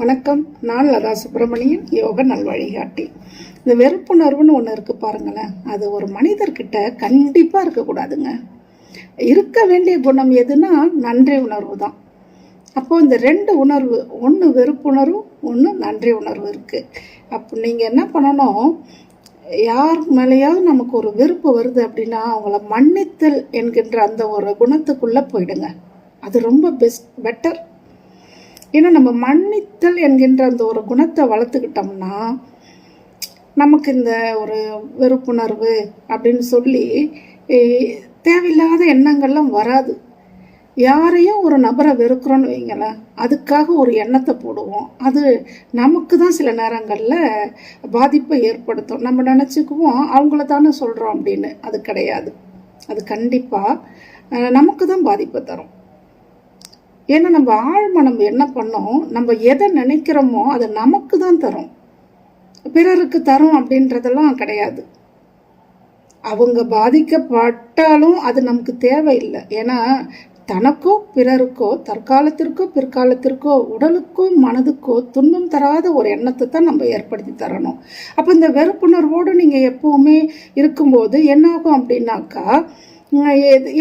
வணக்கம். நான் லதா சுப்பிரமணியன் யோக நல்வழிகாட்டி. இந்த வெறுப்புணர்வுன்னு ஒன்று இருக்குது பாருங்களேன். அது ஒரு மனிதர்கிட்ட கண்டிப்பாக இருக்கக்கூடாதுங்க. இருக்க வேண்டிய குணம் எதுனா நன்றி உணர்வு தான். அப்போது இந்த ரெண்டு உணர்வு ஒன்று வெறுப்புணர்வு ஒன்று நன்றி உணர்வு இருக்குது அப்போ நீங்கள் என்ன பண்ணணும்? யார் மேலேயாவது நமக்கு ஒரு வெறுப்பு வருது அப்படின்னா அவங்கள மன்னித்தல் என்கின்ற அந்த ஒரு குணத்துக்குள்ளே போயிடுங்க. அது ரொம்ப பெஸ்ட் பெட்டர் ஏன்னா நம்ம மன்னித்தல் என்கின்ற அந்த ஒரு குணத்தை வளர்த்துக்கிட்டோம்னா நமக்கு இந்த ஒரு வெறுப்புணர்வு அப்படின்னு சொல்லி தேவையில்லாத எண்ணங்கள்லாம் வராது. யாரையும் ஒரு நபரை வெறுக்கிறோன்னு வைங்களேன் அதுக்காக ஒரு எண்ணத்தை போடுவோம். அது நமக்கு தான் சில நேரங்களில் பாதிப்பை ஏற்படுத்தும். நம்ம நினச்சிக்குவோம் அவங்கள தானே சொல்கிறோம் அப்படின்னு. அது கிடையாது. அது கண்டிப்பாக நமக்கு தான் பாதிப்பை தரும். ஏன்னா நம்ம ஆழ்மனம் என்ன பண்ணோம்? நம்ம எதை நினைக்கிறோமோ அது நமக்கு தான் தரும். பிறருக்கு தரும் அப்படின்றதெல்லாம் கிடையாது. அவங்க பாதிக்கப்பட்டாலும் அது நமக்கு தேவையில்லை. ஏன்னா தனக்கோ பிறருக்கோ தற்காலத்திற்கோ பிற்காலத்திற்கோ உடலுக்கோ மனதுக்கோ துன்பம் தராத ஒரு எண்ணத்தை தான் நம்ம ஏற்படுத்தி தரணும். அப்போ இந்த வெறுப்புணர்வோடு நீங்கள் எப்போவுமே இருக்கும்போது என்னாகும் அப்படின்னாக்கா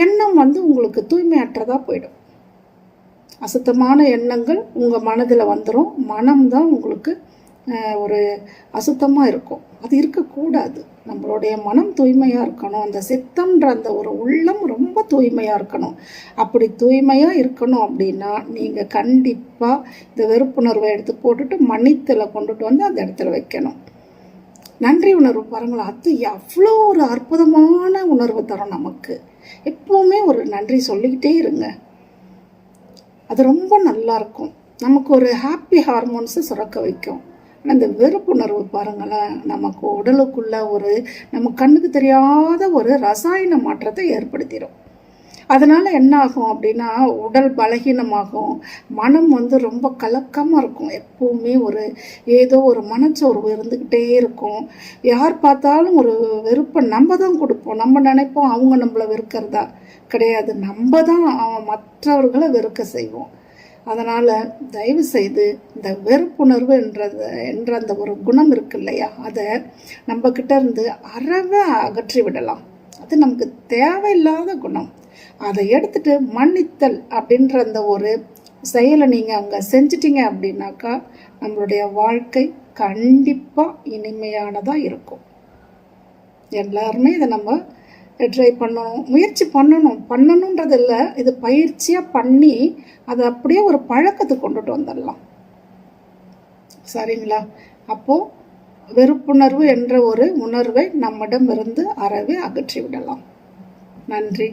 எண்ணம் வந்து உங்களுக்கு தூய்மையற்றதாக போயிடும். அசுத்தமான எண்ணங்கள் உங்கள் மனதில் வந்துடும் மனம்தான் உங்களுக்கு ஒரு அசுத்தமாக இருக்கும். அது இருக்கக்கூடாது. நம்மளுடைய மனம் தூய்மையாக இருக்கணும். அந்த சித்தம்ன்ற அந்த ஒரு உள்ளம் ரொம்ப தூய்மையாக இருக்கணும். அப்படி தூய்மையாக இருக்கணும் அப்படின்னா நீங்கள் கண்டிப்பாக இந்த வெறுப்புணர்வை எடுத்து போட்டுட்டு மன்னித்தில் கொண்டுட்டு வந்து அந்த இடத்துல வைக்கணும். நன்றி உணர்வு பாருங்களேன். அது எவ்வளோ ஒரு அற்புதமான உணர்வு தரும் நமக்கு. எப்போவுமே ஒரு நன்றி சொல்லிக்கிட்டே இருங்க. அது ரொம்ப நல்லா இருக்கும் நமக்கு ஒரு ஹாப்பி ஹார்மோன்ஸை சுரக்க வைக்கும். ஆனால் இந்த வெறுப்புணர்வு பாருங்களேன் நமக்கு உடலுக்குள்ள ஒரு நம்ம கண்ணுக்கு தெரியாத ஒரு ரசாயன மாற்றத்தை ஏற்படுத்திடும் அதனால் என்ன ஆகும் அப்படின்னா உடல் பலகீனமாகும். மனம் வந்து ரொம்ப கலக்கமாக இருக்கும். எப்போவுமே ஒரு ஏதோ ஒரு மனச்சோர்வு இருந்துக்கிட்டே இருக்கும். யார் பார்த்தாலும் ஒரு வெறுப்பை நம்ம தான் கொடுப்போம். நம்ம நினைப்போம் அவங்க நம்மளை வெறுக்கிறதா? கிடையாது. நம்ம தான் அவன் மற்றவர்களை வெறுக்க செய்வோம். அதனால் தயவு செய்து இந்த வெறுப்புணர்வு என்றது என்ற அந்த ஒரு குணம் இருக்கு இல்லையா? அதை நம்மக்கிட்ட இருந்து அறவை அகற்றி விடலாம் அது நமக்கு தேவையில்லாத குணம். அதை எடுத்துட்டு மன்னித்தல் அப்படின்ற அந்த ஒரு செயலை நீங்கள் அங்கே செஞ்சிட்டிங்க அப்படின்னாக்கா நம்மளுடைய வாழ்க்கை கண்டிப்பாக இனிமையானதாக இருக்கும். எல்லாருமே இதை நம்ம ட்ரை பண்ணணும் முயற்சி பண்ணணும். பண்ணணுன்றது இல்லை இது பயிற்சியாக பண்ணி அதை அப்படியே ஒரு பழக்கத்துக்கு கொண்டுட்டு வந்துடலாம். சரிங்களா? அப்போது வெறுப்புணர்வு என்ற ஒரு உணர்வை நம்மிடமிருந்து அறவே அகற்றி விடலாம் நன்றி.